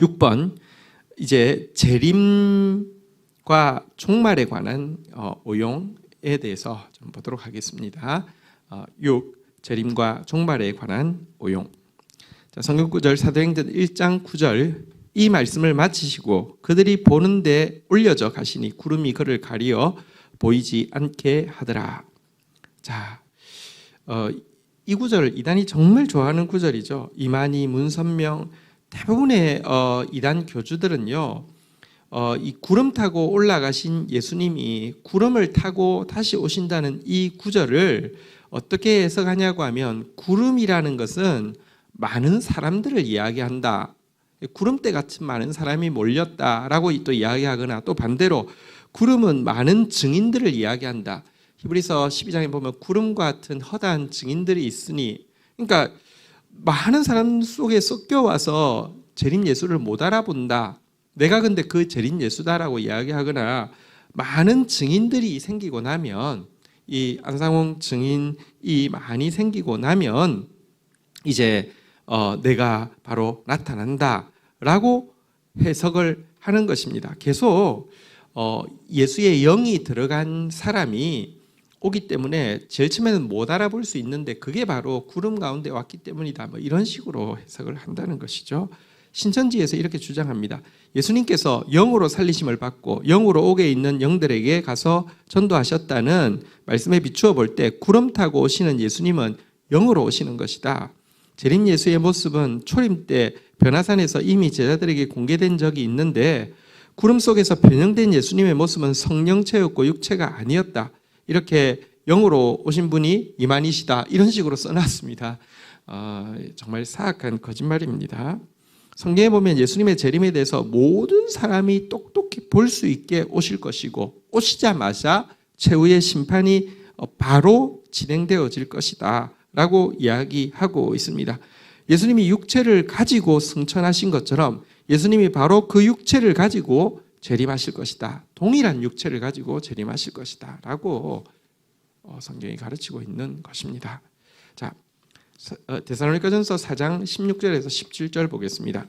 6번 이제 재림과 종말에 관한 어, 오용에 대해서 좀 보도록 하겠습니다. 어, 6. 재림과 종말에 관한 오용. 자, 성경 구절 사도행전 1장 9절 이 말씀을 마치시고 그들이 보는데 올려져 가시니 구름이 그를 가리어 보이지 않게 하더라. 자, 어, 이 구절 이단이 정말 좋아하는 구절이죠. 이만희, 문선명 대부분의 어, 이단 교주들은요. 어, 이 구름 타고 올라가신 예수님이 구름을 타고 다시 오신다는 이 구절을 어떻게 해석하냐고 하면 구름이라는 것은 많은 사람들을 이야기한다. 구름대 같은 많은 사람이 몰렸다라고 또 이야기하거나 또 반대로 구름은 많은 증인들을 이야기한다. 히브리서 12장에 보면 구름 같은 허다한 증인들이 있으니 그러니까 많은 사람 속에 섞여 와서 재림 예수를 못 알아본다. 내가 근데 그 재림 예수다라고 이야기하거나 많은 증인들이 생기고 나면 이 안상홍 증인이 많이 생기고 나면 이제 어, 내가 바로 나타난다라고 해석을 하는 것입니다. 계속 어, 예수의 영이 들어간 사람이 오기 때문에 제일 처음에는 못 알아볼 수 있는데 그게 바로 구름 가운데 왔기 때문이다. 뭐 이런 식으로 해석을 한다는 것이죠. 신천지에서 이렇게 주장합니다. 예수님께서 영으로 살리심을 받고 영으로 옥에 있는 영들에게 가서 전도하셨다는 말씀에 비추어 볼 때 구름 타고 오시는 예수님은 영으로 오시는 것이다. 재림 예수의 모습은 초림 때 변화산에서 이미 제자들에게 공개된 적이 있는데 구름 속에서 변형된 예수님의 모습은 성령체였고 육체가 아니었다. 이렇게 영으로 오신 분이 이만희시다. 이런 식으로 써놨습니다. 어, 정말 사악한 거짓말입니다. 성경에 보면 예수님의 재림에 대해서 모든 사람이 똑똑히 볼 수 있게 오실 것이고 오시자마자 최후의 심판이 바로 진행되어질 것이다. 라고 이야기하고 있습니다. 예수님이 육체를 가지고 승천하신 것처럼 예수님이 바로 그 육체를 가지고 재림하실 것이다. 동일한 육체를 가지고 재림하실 것이다. 라고 어, 성경이 가르치고 있는 것입니다. 자, 어, 데살로니가전서 4장 16절에서 17절 보겠습니다.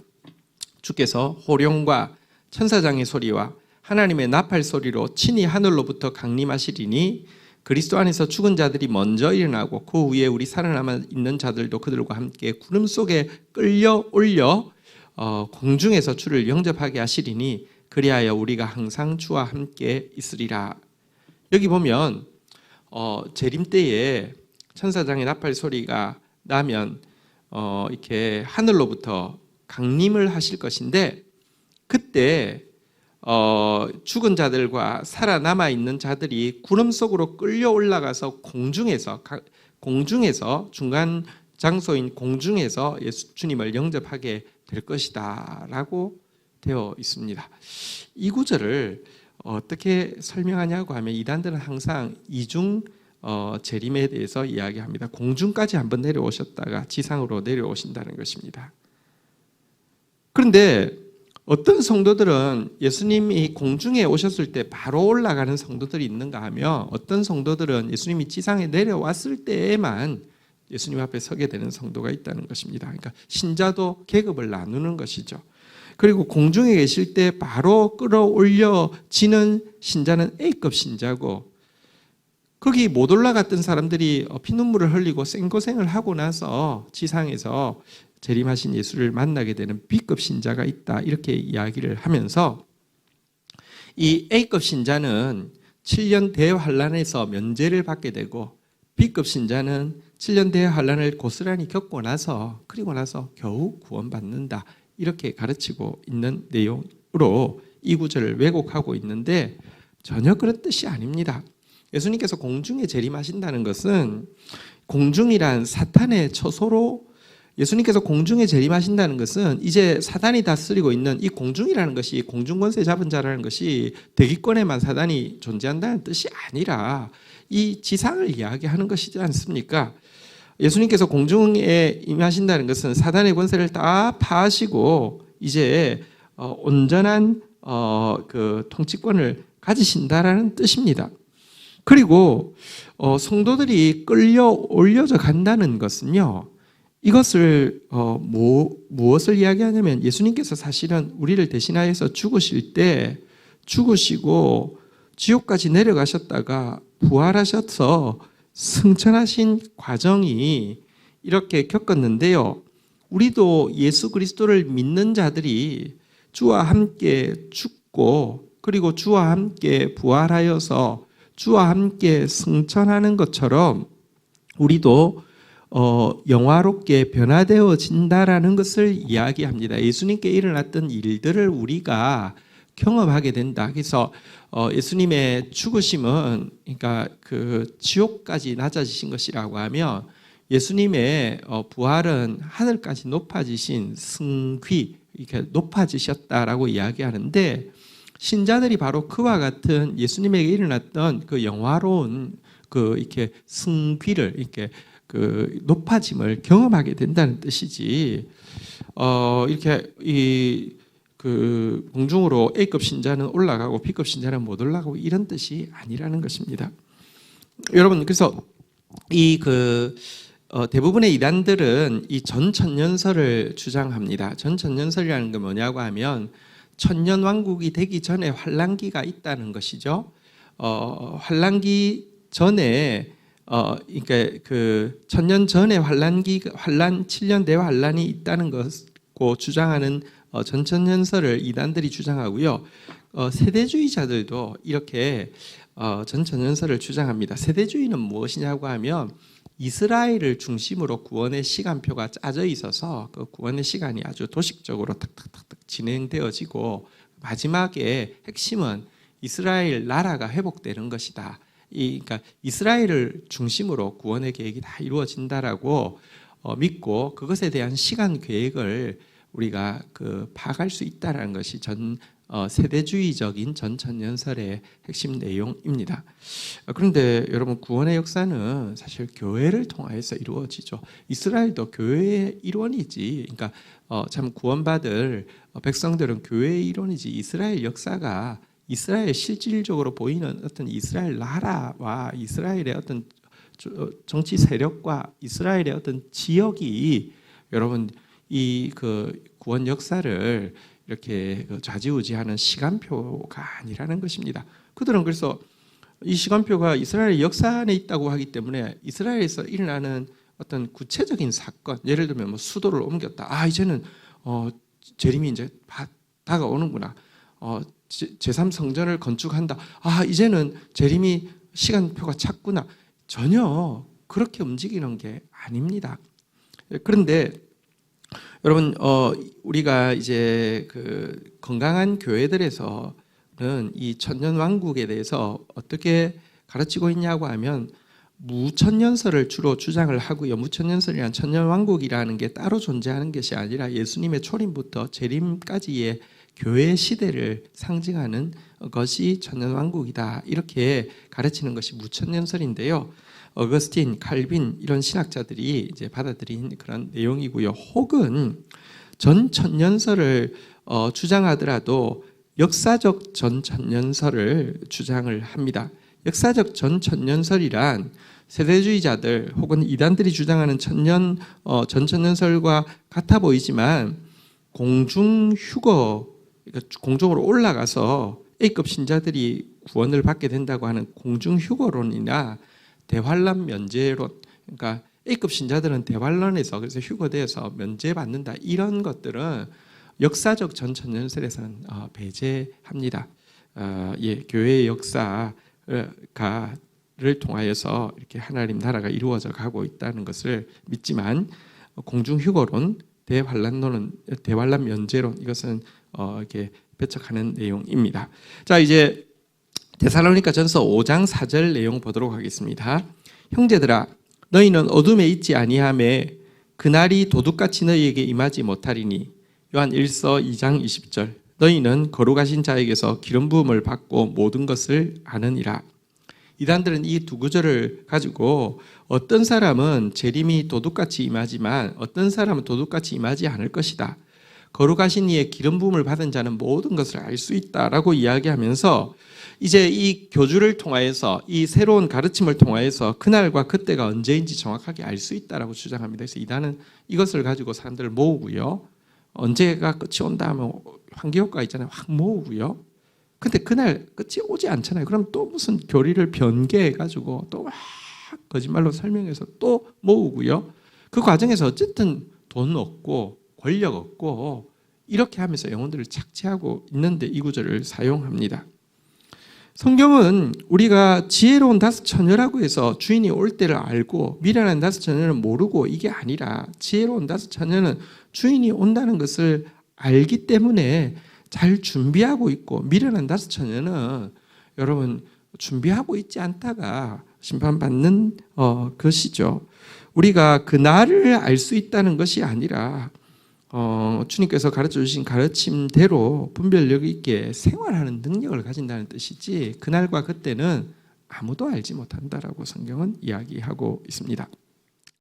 주께서 호령과 천사장의 소리와 하나님의 나팔 소리로 친히 하늘로부터 강림하시리니 그리스도 안에서 죽은 자들이 먼저 일어나고 그 위에 우리 살아남아 있는 자들도 그들과 함께 구름 속에 끌려 올려 어, 공중에서 주를 영접하게 하시리니 그리하여 우리가 항상 주와 함께 있으리라. 여기 보면 어, 재림 때에 천사장의 나팔 소리가 나면 어, 이렇게 하늘로부터 강림을 하실 것인데 그때 어, 죽은 자들과 살아남아 있는 자들이 구름 속으로 끌려 올라가서 공중에서 공중에서 중간 장소인 공중에서 예수 주님을 영접하게 될 것이다라고 되어 있습니다. 이 구절을 어떻게 설명하냐고 하면 이단들은 항상 이중 어, 재림에 대해서 이야기합니다. 공중까지 한번 내려오셨다가 지상으로 내려오신다는 것입니다. 그런데 어떤 성도들은 예수님이 공중에 오셨을 때 바로 올라가는 성도들이 있는가 하며 어떤 성도들은 예수님이 지상에 내려왔을 때에만 예수님 앞에 서게 되는 성도가 있다는 것입니다. 그러니까 신자도 계급을 나누는 것이죠. 그리고 공중에 계실 때 바로 끌어올려지는 신자는 A급 신자고 거기 못 올라갔던 사람들이 피눈물을 흘리고 생고생을 하고 나서 지상에서 재림하신 예수를 만나게 되는 B급 신자가 있다. 이렇게 이야기를 하면서 이 A급 신자는 7년 대환란에서 면제를 받게 되고 B급 신자는 7년 대환란을 고스란히 겪고 나서 그리고 나서 겨우 구원받는다. 이렇게 가르치고 있는 내용으로 이 구절을 왜곡하고 있는데 전혀 그런 뜻이 아닙니다. 예수님께서 공중에 재림하신다는 것은 공중이란 사탄의 처소로 예수님께서 공중에 재림하신다는 것은 이제 사단이 다스리고 있는 이 공중이라는 것이 공중 권세 잡은 자라는 것이 대기권에만 사단이 존재한다는 뜻이 아니라 이 지상을 이야기하는 것이지 않습니까? 예수님께서 공중에 임하신다는 것은 사단의 권세를 다 파하시고 이제 어, 온전한 어, 그 통치권을 가지신다라는 뜻입니다. 그리고 어, 성도들이 끌려 올려져 간다는 것은요. 이것을 어, 뭐, 무엇을 이야기하냐면 예수님께서 사실은 우리를 대신하여서 죽으실 때 죽으시고 지옥까지 내려가셨다가 부활하셔서 승천하신 과정이 이렇게 겪었는데요. 우리도 예수 그리스도를 믿는 자들이 주와 함께 죽고 그리고 주와 함께 부활하여서 주와 함께 승천하는 것처럼 우리도 어, 영화롭게 변화되어진다라는 것을 이야기합니다. 예수님께 일어났던 일들을 우리가 경험하게 된다. 그래서 어, 예수님의 죽으심은 그러니까 그 지옥까지 낮아지신 것이라고 하면 예수님의 어, 부활은 하늘까지 높아지신 승귀 이렇게 높아지셨다라고 이야기하는데 신자들이 바로 그와 같은 예수님에게 일어났던 그 영화로운 그 이렇게 승귀를 이렇게 그 높아짐을 경험하게 된다는 뜻이지. 어 이렇게 이 그 공중으로 A급 신자는 올라가고 B급 신자는 못 올라가고 이런 뜻이 아니라는 것입니다. 여러분 그래서 이그 어, 대부분의 이단들은 이 전천년설을 주장합니다. 전천년설이라는 게 뭐냐고 하면 천년 왕국이 되기 전에 환란기가 있다는 것이죠. 어, 환란기 전에 어, 그러니까 그 천년 전에 환란기 환란 7년 대환란이 있다는 것고 주장하는 어, 전천년설을 이단들이 주장하고요. 어, 세대주의자들도 이렇게 어, 전천년설을 주장합니다. 세대주의는 무엇이냐고 하면 이스라엘을 중심으로 구원의 시간표가 짜져 있어서 그 구원의 시간이 아주 도식적으로 탁탁탁탁 진행되어지고 마지막에 핵심은 이스라엘 나라가 회복되는 것이다. 이 그러니까 이스라엘을 중심으로 구원의 계획이 다 이루어진다라고 어, 믿고 그것에 대한 시간 계획을 우리가 그 파악할 수 있다라는 것이 전 어, 세대주의적인 전천년설의 핵심 내용입니다. 어, 그런데 여러분 구원의 역사는 사실 교회를 통하여서 이루어지죠. 이스라엘도 교회의 일원이지. 그러니까 어, 참 구원받을 백성들은 교회의 일원이지. 이스라엘 역사가 이스라엘 실질적으로 보이는 어떤 이스라엘 나라와 이스라엘의 어떤 정치 세력과 이스라엘의 어떤 지역이 여러분 이 그 구원 역사를 이렇게 그 좌지우지하는 시간표가 아니라는 것입니다. 그들은 그래서 이 시간표가 이스라엘 역사 안에 있다고 하기 때문에 이스라엘에서 일어나는 어떤 구체적인 사건, 예를 들면 뭐 수도를 옮겼다. 아 이제는 어, 재림이 이제 다가오는구나. 어, 제3 성전을 건축한다. 아 이제는 재림이 시간표가 찼구나. 전혀 그렇게 움직이는 게 아닙니다. 그런데 여러분 어 우리가 이제 그 건강한 교회들에서는 이 천년 왕국에 대해서 어떻게 가르치고 있냐고 하면 무천년설을 주로 주장을 하고요. 무천년설이란 천년 왕국이라는 게 따로 존재하는 것이 아니라 예수님의 초림부터 재림까지의 교회 시대를 상징하는 것이 천년 왕국이다. 이렇게 가르치는 것이 무천년설인데요. 어거스틴, 칼빈 이런 신학자들이 이제 받아들인 그런 내용이고요. 혹은 전 천년설을 어, 주장하더라도 역사적 전 천년설을 주장을 합니다. 역사적 전 천년설이란 세대주의자들 혹은 이단들이 주장하는 천년 어, 전 천년설과 같아 보이지만 공중 휴거 그러니까 공중으로 올라가서 A급 신자들이 구원을 받게 된다고 하는 공중 휴거론이나 대환란 면제론 그러니까 A급 신자들은 대환란에서 그래서 휴거돼서 면제받는다 이런 것들은 역사적 전천년설에서는 어, 배제합니다. 어, 예, 교회의 역사가 를 통하여서 이렇게 하나님 나라가 이루어져 가고 있다는 것을 믿지만 공중 휴거론, 대환란론은 대환란 면제론 이것은 어, 이렇게 배척하는 내용입니다. 자 이제 데살로니가 전서 5장 4절 내용 보도록 하겠습니다. 형제들아 너희는 어둠에 있지 아니함에 그날이 도둑같이 너희에게 임하지 못하리니 요한 1서 2장 20절 너희는 거룩하신 자에게서 기름 부음을 받고 모든 것을 아느니라. 이단들은 이 두 구절을 가지고 어떤 사람은 재림이 도둑같이 임하지만 어떤 사람은 도둑같이 임하지 않을 것이다. 거룩하신 이의 기름 부음을 받은 자는 모든 것을 알 수 있다라고 이야기하면서 이제 이 교주를 통하여서 이 새로운 가르침을 통하여서 그날과 그때가 언제인지 정확하게 알 수 있다라고 주장합니다. 그래서 이단은 이것을 가지고 사람들을 모으고요. 언제가 끝이 온다 하면 환기효과 있잖아요. 확 모으고요. 근데 그날 끝이 오지 않잖아요. 그럼 또 무슨 교리를 변개해 가지고 또 막 거짓말로 설명해서 또 모으고요. 그 과정에서 어쨌든 돈 얻고 권력 얻고 이렇게 하면서 영혼들을 착취하고 있는데 이 구절을 사용합니다. 성경은 우리가 지혜로운 다섯 처녀라고 해서 주인이 올 때를 알고 미련한 다섯 처녀는 모르고 이게 아니라 지혜로운 다섯 처녀는 주인이 온다는 것을 알기 때문에 잘 준비하고 있고 미련한 다섯 처녀는 여러분 준비하고 있지 않다가 심판받는 어, 것이죠. 우리가 그 날을 알 수 있다는 것이 아니라 어, 주님께서 가르쳐 주신 가르침대로 분별력 있게 생활하는 능력을 가진다는 뜻이지 그날과 그때는 아무도 알지 못한다라고 성경은 이야기하고 있습니다.